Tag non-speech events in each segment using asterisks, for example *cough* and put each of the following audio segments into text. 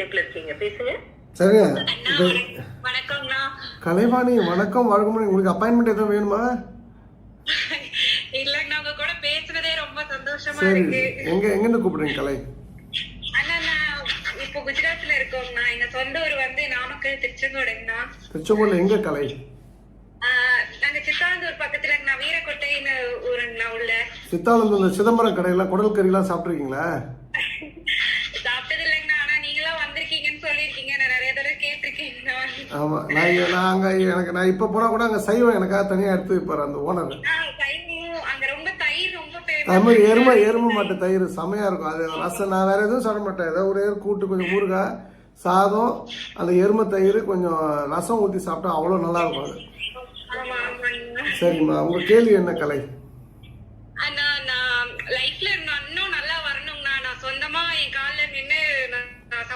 இணைப்புல இருக்கீங்க. பேசுங்க. சரிங்க. வணக்கம்ண்ணா கலைவாணி வணக்கம் வணக்கம் உங்களுக்கு அப்பாயின்மெண்ட் எதுவும் வேணுமா? இல்லங்கண்ணா உங்க கூட பேசுனதே ரொம்ப சந்தோஷமா இருக்கு. எங்க எங்கேருந்து கூப்பிடுறீங்க கலை? அண்ணா நான் இப்போ குஜராத்ல இருக்கோங்கண்ணா. எங்க சொந்த ஊர் வந்து நாமக்கல் திருச்செங்கோடுங்கண்ணா. திருச்செங்கோடில் எங்க கலை? ஆஹ் நாங்க சித்தாந்தூர் பக்கத்துலங்கண்ணா. வீரக்கோட்டைன்னு ஊருங்கண்ணா உள்ள. சித்தானந்த இந்த சிதம்பரம் கடையெல்லாம் குடல் கறிலாம் சாப்பிட்ருக்கீங்களா சாப்பிட்டது இல்லைங்கண்ணா ஆனா நீங்களும் வந்திருக்கீங்கன்னு சொல்லியிருக்கீங்க நான் நிறைய தடவை கேட்டிருக்கேங்கண்ணா ஆமாம் நான் நான் அங்கே எனக்கு நான் இப்போ போனால் கூட அங்கே சைவம் எனக்காக தனியாக எடுத்து வைப்பார் அந்த ஓனர் அது மாதிரி எருமை எருமை மாட்டு தயிர் செமையாக இருக்கும். அது ரசம் நான் வேறு எதுவும் சாப்பிட மாட்டேன். ஏதோ ஒரு கூட்டு கொஞ்சம் ஊறுகாய் சாதம் அந்த எருமை தயிர் கொஞ்சம் ரசம் ஊற்றி சாப்பிட்டா அவ்வளோ நல்லா இருக்கும் அது. சரிம்மா உங்கள் கேள்வி என்ன கலை?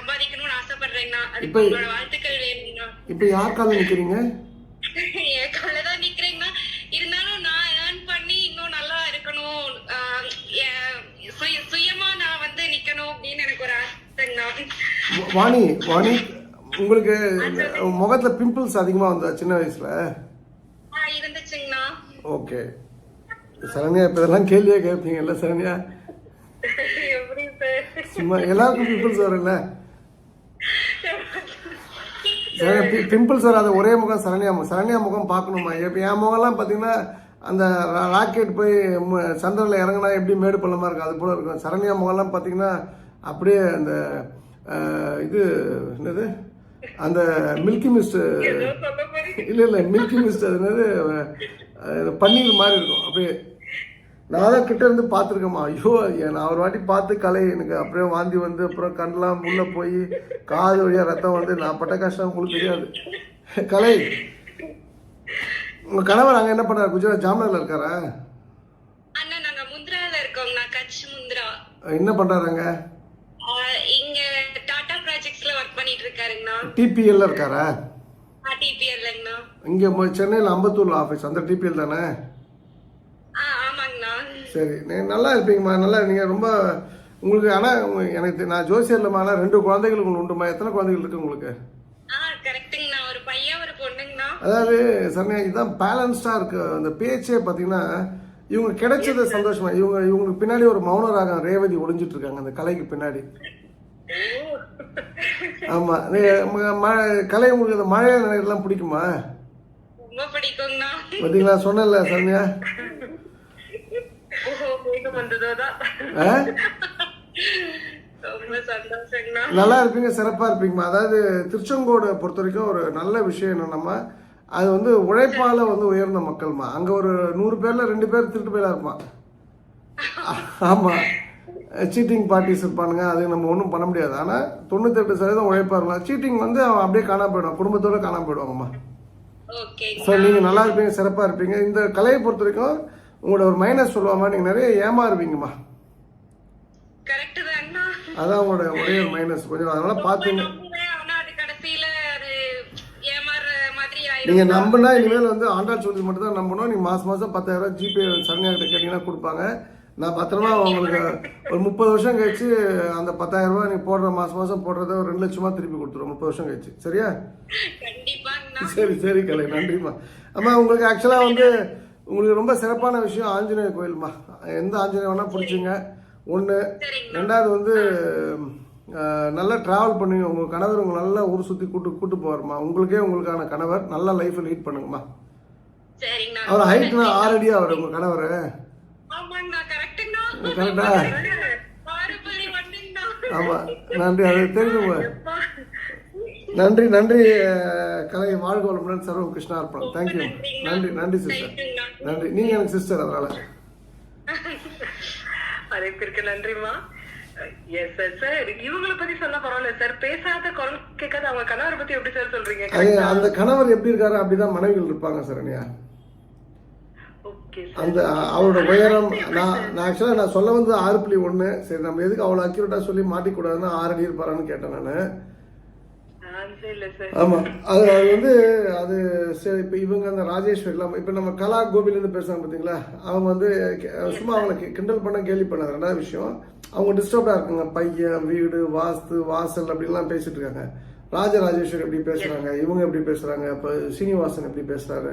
சம்பாதிக்கணும்னு ஆசைப்படுறேங்கண்ணா அதுக்கு இப்ப- உங்களோட வாழ்த்துக்கள் வேணுங்கண்ணா இப்போ யார் காலில் நிற்கிறீங்க *laughs* என் கால்ல தான் நிக்கிறேங்கண்ணா இருந்தாலும் நான் ஏர்ன் பண்ணி இன்னும் நல்லா இருக்கணும். சுயமா நான் வந்து நிக்கணும் அப்படின்னு எனக்கு ஒரு ஆசைங்கண்ணா வாணி வாணி உங்களுக்கு முகத்தில் பிம்பிள்ஸ் அதிகமாக வந்தா சின்ன வயசில்? இருந்துச்சுங்கண்ணா. ஓகே. சரண்யா இப்போ இதெல்லாம் கேள்வியே கேட்பீங்கல்ல சரண்யா? *laughs* சும்மா எல்லாருக்கும் பிம்பிள்ஸ் வரும்ல? பிம்பிள்ஸ் வராத ஒரே முகம் சரண்யா முகம் சரண்யா முகம் பார்க்கணுமா? இப்போ என் முகம்லாம் பார்த்தீங்கன்னா அந்த ராக்கெட் போய் சந்திரனில் இறங்குனா எப்படி மேடு பள்ளமாக இருக்கும்? அது போல இருக்கும். சரண்யா முகம்லாம் பார்த்தீங்கன்னா அப்படியே அந்த இது என்னது? அந்த மில்கி மிஸ்ட் இல்லை இல்லை மில்கி மிஸ்ட் அது என்னது? பன்னீர் மாதிரி இருக்கும். அப்படியே நான் தான் கிட்ட இருந்து பார்த்துருக்கேம்மா. ஐயோ நான் ஒரு வாட்டி பார்த்து கலை எனக்கு அப்படியே வாந்தி வந்து அப்புறம் கண்ணெலாம் உள்ள போய் காது வழியாக ரத்தம் வந்து நான் பட்ட கஷ்டம் உங்களுக்கு தெரியாது. கலை உங்கள் கணவர் அங்கே என்ன பண்ணார் குஜராத் ஜாம்னரில் இருக்காரா? என்ன பண்ணுறாருங்க ஆஹ் இங்க டாடா ப்ராஜெக்ட்ஸ்ல பண்ணிட்டு இருக்காருங்கண்ணா. டிபிஎல்ல இருக்காரா? டிபிஎல்ங்கண்ணா இங்கே சென்னையில் அம்பத்தூர்ல ஆஃபீஸ் அந்த டிபிஎல் தானே? சரி நீங்க நல்லா இருப்பீங்கம்மா நல்லா நீங்கள் ரொம்ப உங்களுக்கு ஆனால் எனக்கு நான் ஜோசியர்லம்மா ஆனால் ரெண்டு குழந்தைகள் உங்களுக்கு உண்டுமா எத்தனை குழந்தைகள் இருக்கு உங்களுக்கு? அதாவது சமயா இதுதான் பேலன்ஸ்டாக இருக்கு. அந்த பேச்சே பார்த்தீங்கன்னா இவங்க கிடைச்சது சந்தோஷமா. இவங்க இவங்களுக்கு பின்னாடி ஒரு மௌன ராகம் ரேவதி ஒளிஞ்சிட்டு இருக்காங்க அந்த கலைக்கு பின்னாடி. ஆமா. கலை உங்களுக்கு அந்த மழை நினைவுலாம் பிடிக்குமா? பார்த்தீங்களா சொன்னல சரண்யா ஓஹோ மேகம் வந்ததோதான் ஆ? ரொம்ப சந்தோஷங்கண்ணா நல்லா இருப்பீங்க சிறப்பா இருப்பீங்கம்மா அதாவது திருச்செங்கோடு பொறுத்த வரைக்கும் ஒரு நல்ல விஷயம் என்னன்னா அது வந்து உழைப்பால வந்து உயர்ந்த மக்கள்மா. அங்க ஒரு நூறு பேர்ல ரெண்டு பேர் திருட்டு போயில இருப்பான் ஆமா. சீட்டிங் பார்ட்டிஸ் இருப்பானுங்க அது நம்ம ஒன்றும் பண்ண முடியாது. ஆனால் தொண்ணூத்தெட்டு சதவீதம் உழைப்பா இருக்கலாம் சீட்டிங் வந்து அவன் அப்படியே காணாம போயிடுவான். குடும்பத்தோட காணாம போயிடுவாங்கம்மா. ஸோ நீங்கள் நல்லா இருப்பீங்க சிறப்பாக இருப்பீங்க. இந்த கலையை பொறுத்த வரைக்கும் உங்களோட ஒரு மைனஸ் சொல்லுவாமா நீங்கள் நிறைய ஏமாறுவீங்கம்மா. அதான் உங்களோட ஒரே ஒரு மைனஸ் கொஞ்சம் அதனால பார்த்துங்க நீங்கள் நம்பினா இனிமேல் வந்து ஆண்டாள் சொல்லி மட்டும் தான் நம்பணும். நீங்கள் மாதம் மாதம் பத்தாயிரம் ஜிபே சரண்யா கிட்ட கேட்டிங்கன்னா கொடுப்பாங்க. நான் பத்திரமா உங்களுக்கு ஒரு முப்பது வருஷம் கழிச்சு அந்த பத்தாயிரம் ரூபாய் நீ போடுற மாதம் மாதம் போடுறத ஒரு ரெண்டு லட்சமா திருப்பி கொடுத்துருவோம். முப்பது வருஷம் கழிச்சு. சரியா? சரி சரி கலை. நன்றிம்மா. அம்மா உங்களுக்கு ஆக்சுவலாக வந்து உங்களுக்கு ரொம்ப சிறப்பான விஷயம் ஆஞ்சநேயர் கோயில்மா. எந்த ஆஞ்சநேயர் வேணால் பிடிச்சிங்க. ஒன்று ரெண்டாவது வந்து நல்லா ட்ராவல் பண்ணுங்க. உங்கள் கணவர் உங்களை நல்லா ஊர் சுற்றி கூட்டு கூட்டு போவார்மா. உங்களுக்கே உங்களுக்கான கணவர். நல்ல லைஃப்பை லீட் பண்ணுங்கம்மா. அவர் ஹைட்னா ஆறு அவர் உங்கள் கணவர். கரெக்டா? ஆமாம் நன்றி. அது தெரியுதுங்க நன்றி நன்றி. கலை வாழ்க வளமுடன் சர்வ கிருஷ்ணா அர்ப்பணம் தேங்க்யூ நன்றி நன்றி சிஸ்டர் நன்றி. நீங்கள் எனக்கு சிஸ்டர் அதனால். அழைப்பிற்கு நன்றிமா எஸ் சார் சார் இவங்களை பத்தி சொன்னா பரவாயில்ல சார் பேசாத குரல் கேட்காத அவங்க கணவரை பத்தி எப்படி சார் சொல்றீங்க? அந்த கணவர் எப்படி இருக்காரு அப்படிதான் மனைவிகள் இருப்பாங்க சரண்யா அந்த அ- அவரோட உயரம் நான் நான் ஆக்சுவலாக நான் சொல்ல வந்து ஆறு புள்ளி ஒன்று சரி நம்ம எதுக்கு அவ்வளோ அக்யூரேட்டாக சொல்லி மாட்டிக்கூடாதுன்னு ஆறு அடி இருப்பாரான்னு கேட்டேன் நான். ஆமாம் அது அது வந்து அது சரி இப்போ இவங்க அந்த ராஜேஸ்வரிலாம் இப்போ நம்ம கலா கோபிலேருந்து பேசுகிறாங்க பார்த்தீங்களா அவங்க வந்து சும்மா அவங்களை கி- கிண்டல் பண்ண கேலி பண்ணாது ரெண்டாவது விஷயம் அவங்க டிஸ்டர்ப்டாக இருக்குங்க. பையன் வீடு வாஸ்து வாசல் அப்படின்லாம் பேசிட்டு இருக்காங்க. ராஜராஜேஸ்வரி எப்படி பேசுறாங்க? இவங்க எப்படி பேசுறாங்க? இப்போ சீனிவாசன் எப்படி பேசுறாரு?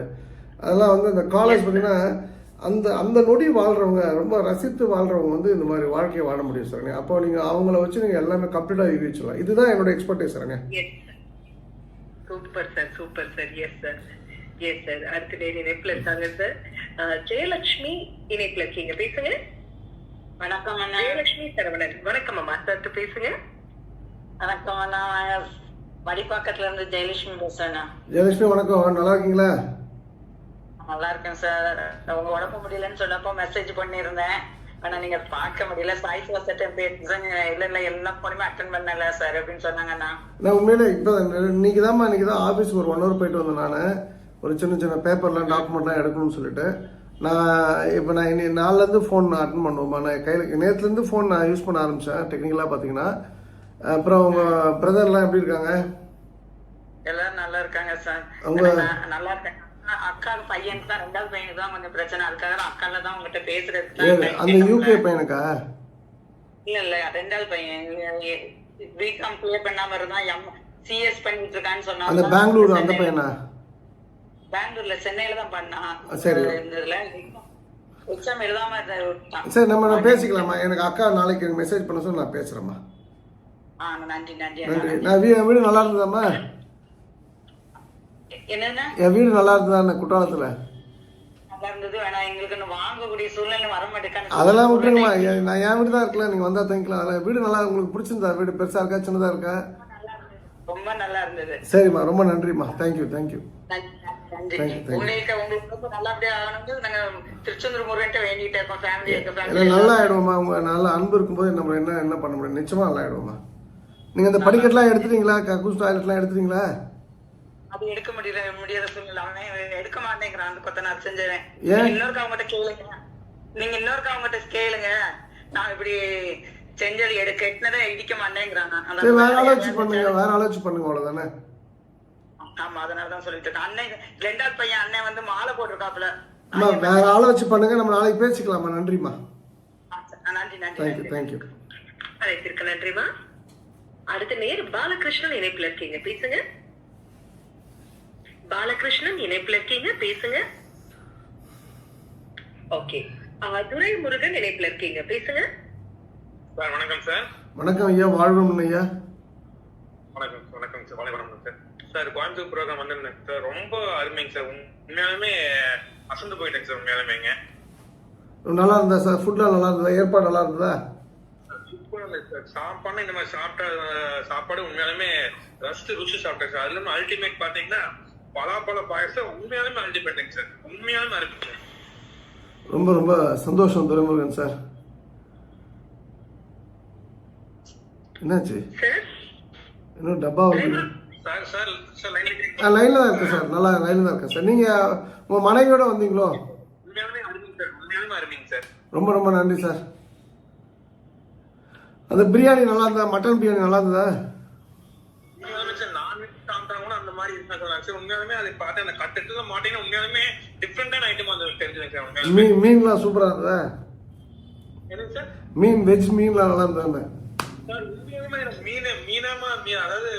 அதெல்லாம் வந்து அந்த காலேஜ் பார்த்தீங்கன்னா அந்த அந்த நொடி வாழ்றவங்க ரொம்ப ரசித்து வாழ்றவங்க வந்து இந்த மாதிரி வாழ்க்கையை வாழ முடியும் சார் அப்போ நீங்க அவங்கள வச்சு நீங்க எல்லாமே கம்ப்ளீட்டாக யூகிச்சிடலாம் இதுதான் என்னோட expectation yes super sir super sir yes sir yes sir அடுத்த நேர் இணைப்புல இருக்காங்க சார் ஜெயலட்சுமி இணைப்புல இருக்கீங்க. பேசுங்க. வணக்கம் அண்ணா. ஜெயலட்சுமி சரவணன். வணக்கம் அம்மா. சார் பேசுங்க. வணக்கம் அண்ணா. மடிப்பாக்கத்துல இருந்து ஜெயலட்சுமி பேசுறேண்ணா ஜெயலட்சுமி வணக்கம். நல்லா இருக்கீங்களா? நல்லா இருக்கேன் சார். உங்க உடம்பு முடியலன்னு சொன்னப்போ மெசேஜ் பண்ணியிருந்தேன். ஆனா நீங்க பார்க்க முடியல. சாய் வாசட்ட இல்ல இல்ல எல்லா போனுமே அட்டன் பண்ணல சார் அப்படின்னு சொன்னாங்கண்ணா நான் உண்மையிலே இப்போ இன்னைக்கு தான்மா இன்னைக்கு தான் ஆஃபீஸ்க்கு ஒரு ஒன் ஹவர் போயிட்டு வந்தேன் நான். ஒரு சின்ன சின்ன பேப்பர்லாம் டாக்குமெண்ட்லாம் எடுக்கணும்னு சொல்லிட்டு. நான் இப்போ நான் இனி நாலுலேருந்து ஃபோன் அட்டன் பண்ணுவோம்மா. நான் கையில் நேற்றுலேருந்து ஃபோன் நான் யூஸ் பண்ண ஆரம்பித்தேன் டெக்னிக்கலாக பார்த்தீங்கன்னா அப்புறம் உங்கள் பிரதர்லாம் எப்படி இருக்காங்க? எல்லாரும் நல்லா இருக்காங்க சார். அவங்க- நல்லா இருக்கேன். ஆனா, அக்கா பையனுக்கு தான் ரெண்டாவது பையனுக்கு தான் கொஞ்சம் பிரச்சனை. அதுக்காக அக்கால தான் உங்ககிட்ட பேசுறது அந்த யூகே பையனுக்கா? இல்ல இல்ல ரெண்டாவது பையன். பிகாம் கிளியர் பண்ணாம இருந்தான் எம் சிஎஸ் பண்ணிட்டு இருக்கான்னு சொன்னாங்க அந்த பெங்களூர் அந்த பையனா? பெங்களூர்ல சென்னையில தான் பண்ணான் சரி. இந்த இதுல எக்ஸாம் எழுதாம. சரி நம்ம நான் பேசிக்கலாமா? எனக்கு அக்கா நாளைக்கு எனக்கு மெசேஜ் பண்ண சொல்லி நான் பேசுகிறேம்மா ஆ நன்றி நன்றி நன்றி. நான் வீடு நல்லா இருந்ததாம்மா? என்னன்னா? என் வீடு நல்லா இருந்ததா குற்றாலத்தில்? நல்லா இருந்தது ஆனா எங்களுக்கு இன்னும் வாங்கக்கூடிய சூழ்நிலை வர மாட்டேங்கான்னு அதெல்லாம் விட்டுருங்கம்மா என் நான் என் வீடு தான் இருக்கல நீங்கள் வந்தால் தங்கிக்கலாம் அதெல்லாம் வீடு நல்லா உங்களுக்கு பிடிச்சிருந்தா வீடு பெருசாக இருக்கா சின்னதாக இருக்கா. ரொம்ப நல்லா இருந்தது. சரிம்மா ரொம்ப நன்றிம்மா. தேங்க்யூ தேங்க்யூ நாங்க நல்லா ஆயிடுவோம்மா. உங்க நல்ல அன்பு இருக்கும்போது நம்ம என்ன என்ன பண்ண முடியும்? நிச்சயமா நல்லா ஆயிடுவோம்மா. நீங்கள் அந்த படிக்கட்டுலாம் எடுத்துட்டீங்களா? கக்கூஸ் டாய்லெட்லாம் எடுத்துட்டீங்களா? அது எடுக்க முடியல முடியாத சூழ்நிலை. அவன் எடுக்க மாட்டேங்கிறான் அந்த கொத்தனார் செஞ்சவன் இன்னொருக்க அவங்ககிட்ட கேளுங்க. நீங்க இன்னொருக்க அவங்ககிட்ட கேளுங்க. நான் இப்படி செஞ்சது எடு கெட்டினதை இடிக்க மாட்டேங்கிறான் வேற ஆலோசி பண்ணுங்க வேற ஆலோசி பண்ணுங்க அவ்வளோதானே ஆமா அதனாலதான் சொல்லிட்டு அண்ணன் ரெண்டாவது பையன் அண்ணன் வந்து மாலை போட்டிருக்காப்புல. அம்மா வேற ஆலோசி பண்ணுங்க நம்ம நாளைக்கு பேசிக்கலாமா? நன்றிம்மா. நன்றி நன்றி தேங்க்யூ தேங்க்யூ அழைத்திருக்க நன்றிமா அடுத்த நேர் பாலகிருஷ்ணன் இணைப்புல இருக்கீங்க. பேசுங்க. பாலகிருஷ்ணன் இணைப்புல இருக்கீங்க பேசுங்க. ஓகே. துரை முருகன் இணைப்புல இருக்கீங்க பேசுங்க. சார் வணக்கம் சார். வணக்கம் ஐயா வாழ்வம் ஐயா. வணக்கம் வணக்கம் சார் வணக்கம் சார். சார் கோயம்புத்தூர் ப்ரோக்ராம் வந்திருந்தேன் சார் ரொம்ப அருமைங்க சார். உண்மையாலுமே அசந்து போயிட்டேங்க சார் உண்மையாலுமேங்க நல்லா இருந்தா சார் ஃபுட்லாம் நல்லா இருந்ததா? ஏற்பாடு நல்லா இருந்ததா? சூப்பராக இருந்தது சார். சாப்பாடு இந்த மாதிரி சாப்பிட்ட சாப்பாடு உண்மையாலுமே ரசித்து ருசி சாப்பிட்டேன் சார். அதுல அல்டிமேட் பாத்தீங்கன்னா பலாப்பழ பாயசம் உண்மையாலுமே அல்டிமேட்டுங்க சார். உண்மையாலுமே அருமை சார் ரொம்ப ரொம்ப சந்தோஷம் துரைமுருகன் சார். என்னாச்சு? இன்னும் டப்பா வருது சார் சார் சார் லைன்ல தான் இருக்கேன் சார். நல்லா லைனில் தான் இருக்கேன் சார். நீங்கள் உங்கள் மனைவியோட வந்தீங்களோ? உண்மையாலுமே அருமைங்க சார். உண்மையாலுமே அருமைங்க சார். ரொம்ப ரொம்ப நன்றி சார். அந்த பிரியாணி நல்லா இருந்தா மட்டன் பிரியாணி நல்லா இருந்ததா உண்மையாலுமே சார் நான்வெஜ் சாப்பிட்டாங்க கூட அந்த இருந்தாங்க உண்மையாலுமே அதை பார்த்து அந்த கட்டுட்டு மாட்டீங்கன்னா உண்மையாலுமே டிஃப்ரெண்டான ஐட்டம் மீன் மீன்லாம் சூப்பராக இருந்ததா? என்னங்க சார்? மீன் வெஜ் மீன்லாம் நல்லா இருந்தா சார் உண்மையாலுமே மீன் மீனாம மீன் அதாவது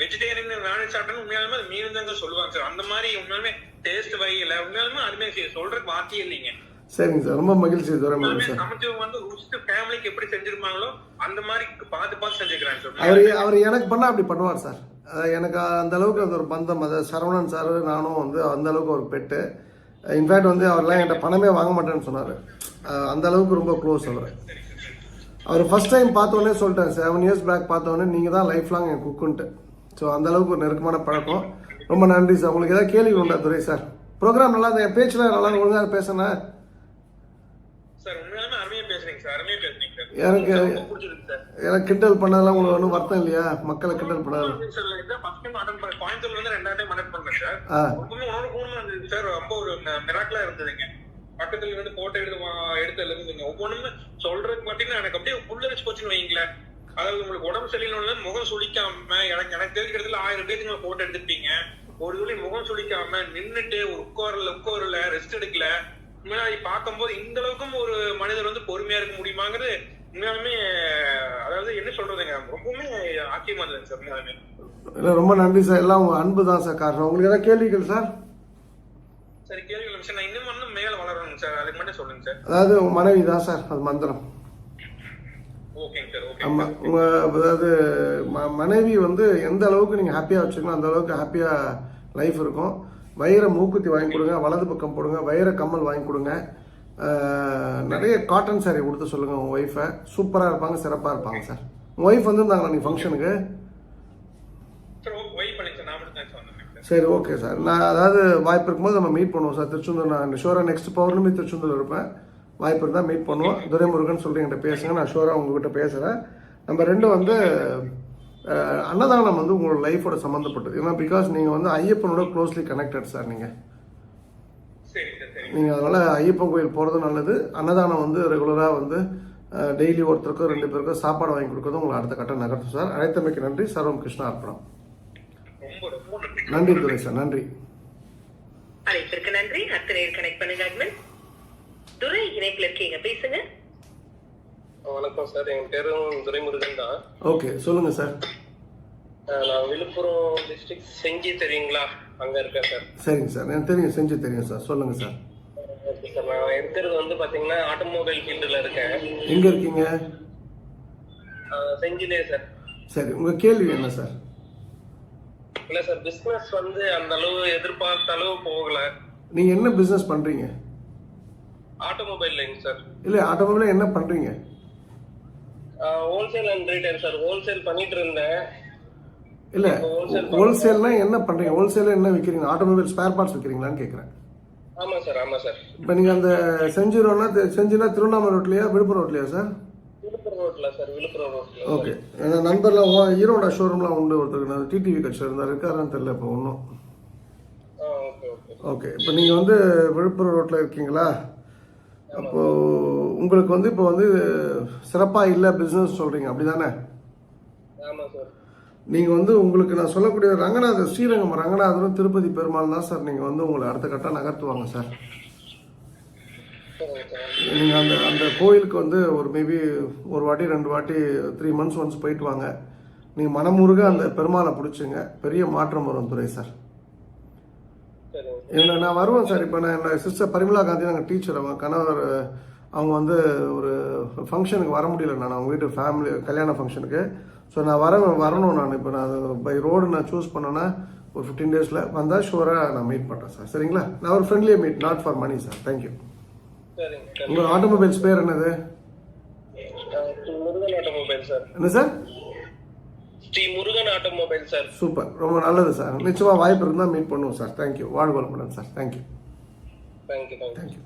வெஜிடேரியன் நான்வெஜ் சாப்பிட்டா உண்மையாலுமே அது மீன் தாங்க சொல்லுவாங்க சார். அந்த மாதிரி உண்மையாலுமே டேஸ்ட் வகையில உண்மையாலுமே செய்ய சொல்றதுக்கு வார்த்தையே இல்லைங்க. சரிங்க சார். ரொம்ப மகிழ்ச்சி. துரைமுருகன் உண்மையாலுமே சார் சமைச்சவங்க வந்து ருசித்து ஃபேமிலிக்கு எப்படி செஞ்சிருப்பாங்களோ அந்த மாதிரி பார்த்து பார்த்து செஞ்சுக்கிறாங்க சார். அவர் அவர் எனக்கு பண்ணால் அப்படி பண்ணுவார் சார். எனக்கு அந்தளவுக்கு அது ஒரு பந்தம். அது சரவணன் சார் நானும் வந்து அந்த அளவுக்கு ஒரு பெட்டு. இன்ஃபேக்ட் வந்து அவர்லாம் என்கிட்ட பணமே வாங்க மாட்டேன்னு சொன்னார். அந்த அளவுக்கு ரொம்ப க்ளோஸ் அவர். அவர் ஃபர்ஸ்ட் டைம் பார்த்தோன்னே சொல்லிட்டேன் செவன் இயர்ஸ் பேக் பார்த்தோன்னே நீங்கள் தான் லைஃப் லாங் என் குக்குன்ட்டு ஸோ அந்த அளவுக்கு ஒரு நெருக்கமான பழக்கம். ரொம்ப நன்றி சார். உங்களுக்கு ஏதாவது கேள்வி உண்டா துரை சார்? ப்ரோக்ராம் நல்லா இருந்தது. என் பேச்சில் நல்லா ஒழுங்காக பேசினேன் சார் உண்மையாலுமே அருமையா பேசுறீங்க சார் அருமையா பேசுறீங்க சார் எனக்கு- ரொம்ப பிடிச்சிருக்கு சார் எனக்கு கிண்டல் பண்ணதெல்லாம் உங்களுக்கு ஒன்றும் வருத்தம் இல்லையா மக்களை கிண்டல் பண்ணது சார். ரொம்ப ஒரு ஆ இருந்ததுங்க. பக்கத்துல இருந்து photo எடுத்து எடுத்து எழுதுங்க. ஒவ்வொண்ணுமே சொல்றதுக்கு பாத்தீங்கன்னா எனக்கு அப்படியே புல்லரிச்சு போச்சுன்னு வைங்களேன். அதாவது உங்களுக்கு உடம்பு சரியில்லைன்னு முகம் சுளிக்காம எனக்கு எனக்கு தெரிஞ்ச இடத்துல ஆயிரம் பேருக்கு நீங்க போட்டோ எடுத்துப்பீங்க ஒரு துளி முகம் சுளிக்காம நின்னுட்டு ஒரு உட்காரல உட்காரல ரெஸ்ட் எடுக்கல பார்க்கும்போது இந்த அளவுக்கும் ஒரு மனிதர் வந்து பொறுமையா இருக்க முடியுமாங்கிறது உண்மையாலுமே அதாவது என்ன சொல்றதுங்க ரொம்பவுமே ஆச்சரியமா இருந்தது சார் உண்மையாலுமே. இல்லை ரொம்ப நன்றி சார். எல்லாம் உங்கள் அன்பு தான் சார் காரணம். உங்களுக்கு ஏதாவது கேள்விகள் சார்? சரி கேள்வி சார் நான் இன்னும் இன்னும் மேல வளரணும் சார். அதுக்கு மட்டும் சொல்லுங்க சார். அதாவது உங்கள் மனைவி தான் சார் அது மந்திரம். ஓகேங்க சார் ஓகே ஆமாம் உங்கள் அதாவது ம மனைவி வந்து எந்த அளவுக்கு நீங்கள் ஹாப்பியாக வச்சுக்கணும் அந்த அளவுக்கு ஹாப்பியாக லைஃப் இருக்கும். வைர மூக்குத்தி வாங்கி கொடுங்க வலது பக்கம் போடுங்க வைர கம்மல் வாங்கி கொடுங்க. நிறைய காட்டன் saree கொடுத்து சொல்லுங்கள் உங்கள் ஒய்ஃபை சூப்பராக இருப்பாங்க சிறப்பாக இருப்பாங்க சார் உங்கள் ஒய்ஃப் வந்துருந்தாங்களா நீங்கள் ஃபங்க்ஷனுக்கு சார் ஓகே சார் நான் சார் சரி சார் அதாவது வாய்ப்பு இருக்கும்போது நம்ம மீட் பண்ணுவோம் சார் திருச்செந்தூர் நான் ஷோராக நெக்ஸ்ட் பௌர்ணமி திருச்செந்தூர் இருப்பேன். வாய்ப்பு இருந்தால் மீட் பண்ணுவோம். துரைமுருகன் சொல்லி என்கிட்ட பேசுங்க. நான் ஷோராக உங்ககிட்ட பேசுகிறேன் நம்ம ரெண்டும் வந்து அன்னதானம் வந்து உங்களோட லைஃபோட சம்மந்தப்பட்டது ஏன்னா பிகாஸ் நீங்கள் வந்து ஐயப்பனோட க்ளோஸ்லி கனெக்டட் சார் நீங்கள் சரி சார் சரி நீங்கள் அதனால் ஐயப்பன் கோயில் போகிறது நல்லது. அன்னதானம் வந்து ரெகுலராக வந்து டெய்லி ஒருத்தருக்கோ ரெண்டு பேருக்கோ சாப்பாடு வாங்கி கொடுக்கறதும் உங்களை அடுத்த கட்டம் நகர்த்தும் சார். அழைத்தமைக்கு நன்றி. சர்வம் கிருஷ்ணா அர்ப்பணம். நன்றி துரை சார். நன்றி. அழைப்பிற்கு நன்றி. அடுத்த நேர் கனெக்ட் பண்ணுங்க அட்மின். துரை இணைப்புல இருக்கீங்க. பேசுங்க. வணக்கம் சார். என் பேரும் துரைமுருகன் தான். ஓகே. சொல்லுங்கள் சார். நான் விழுப்புரம் டிஸ்ட்ரிக்ட் செஞ்சி தெரியுங்களா? அங்க இருக்கேன் சார். சரிங்க சார். எனக்கு தெரியும். செஞ்சு தெரியும் சார். சொல்லுங்கள் சார். ஓகே சார் நான் இருக்கிறது வந்து பாத்தீங்கன்னா ஆட்டோமொபைல் ஃபீல்டுல இருக்கேன். எங்கே இருக்கீங்க? செஞ்சிலே சார் சரி உங்கள் கேள்வி என்ன சார் இல்ல சார் பிசினஸ் வந்து அந்த அளவு எதிர்பார்த்த அளவு போகல. நீங்கள் என்ன பிஸ்னஸ் பண்ணுறீங்க ஆட்டோமொபைல் லைன் சார் இல்லை ஆட்டோமொபைலில் என்ன பண்ணுறீங்க wholesale and retail sir wholesale பண்ணிட்டு இருந்தேன். இல்லை ஹோல்சேல்னா என்ன பண்ணுறீங்க ஹோல்சேலில் என்ன விற்கிறீங்க ஆட்டோமொபைல் ஸ்பேர் பார்ட்ஸ் விற்கிறீங்களான்னு கேட்குறேன் ஆமா சார் ஆமா சார். இப்போ நீங்கள் அந்த செஞ்சிரோன்னா செஞ்சினா திருவண்ணாமலை ரோட்லையா விழுப்புரம் ரோட்லையா சார்? விழுப்புரம் ரோட்ல சார் விழுப்புரம் ரோட்ல ஓகே. என் நண்பர்லாம் ஈரோடா ஷோரூம்லாம் உண்டு ஒருத்தருக்கு டிடிவி கட்சியில் இருந்தார் இருக்காரான்னு தெரியல இப்போ ஒன்றும் ஓகே இப்போ நீங்கள் வந்து விழுப்புரம் ரோட்டில் இருக்கீங்களா? அப்போது உங்களுக்கு வந்து இப்போ வந்து சிறப்பாக இல்லை பிஸ்னஸ் சொல்கிறீங்க அப்படி தானே ஆமா சார். நீங்கள் வந்து உங்களுக்கு நான் சொல்லக்கூடிய ரங்கநாதர் ஸ்ரீரங்கம் ரங்கநாதரும் திருப்பதி பெருமாள் தான் சார். நீங்கள் வந்து உங்களை அடுத்த கட்டம் நகர்த்துவாங்க சார். நீங்கள் அந்த அந்த கோயிலுக்கு வந்து ஒரு மேபி ஒரு வாட்டி ரெண்டு வாட்டி த்ரீ மந்த்ஸ் ஒன்ஸ் போயிட்டு வாங்க. நீங்கள் மனமுருக அந்த பெருமாளை பிடிச்சிங்க. பெரிய மாற்றம் வரும் துறை சார். என்ன நான் வருவேன் சார். இப்போ நான் என்னோட சிஸ்டர் பரிமலா காந்தி நாங்கள் டீச்சர் அவங்க கணவர் அவங்க வந்து ஒரு ஃபங்க்ஷனுக்கு வர முடியல நான். அவங்க வீட்டு ஃபேமிலி கல்யாண ஃபங்க்ஷனுக்கு ஸோ நான் வர வரணும் நான். இப்போ நான் பை ரோடு நான் சூஸ் பண்ணேன்னா ஒரு ஃபிஃப்டீன் டேஸில் வந்தால் ஷூராக நான் மீட் பண்ணுறேன் சார் சரிங்களா? நான் ஒரு ஃப்ரெண்ட்லியே meet not for money sir thank you உங்கள் ஆட்டோமொபைல்ஸ் பேர் என்னது? ஸ்ரீ முருகன் ஆட்டோமொபைல் சார் என்ன sir Sri Murugan automobile sir super. ரொம்ப நல்லது சார் நிச்சயமாக வாய்ப்பு இருந்தால் மீட் பண்ணுவோம் சார் தேங்க்யூ வாழ்வு வளமுடன் சார் தேங்க்யூ தேங்க்யூ தேங்க்யூ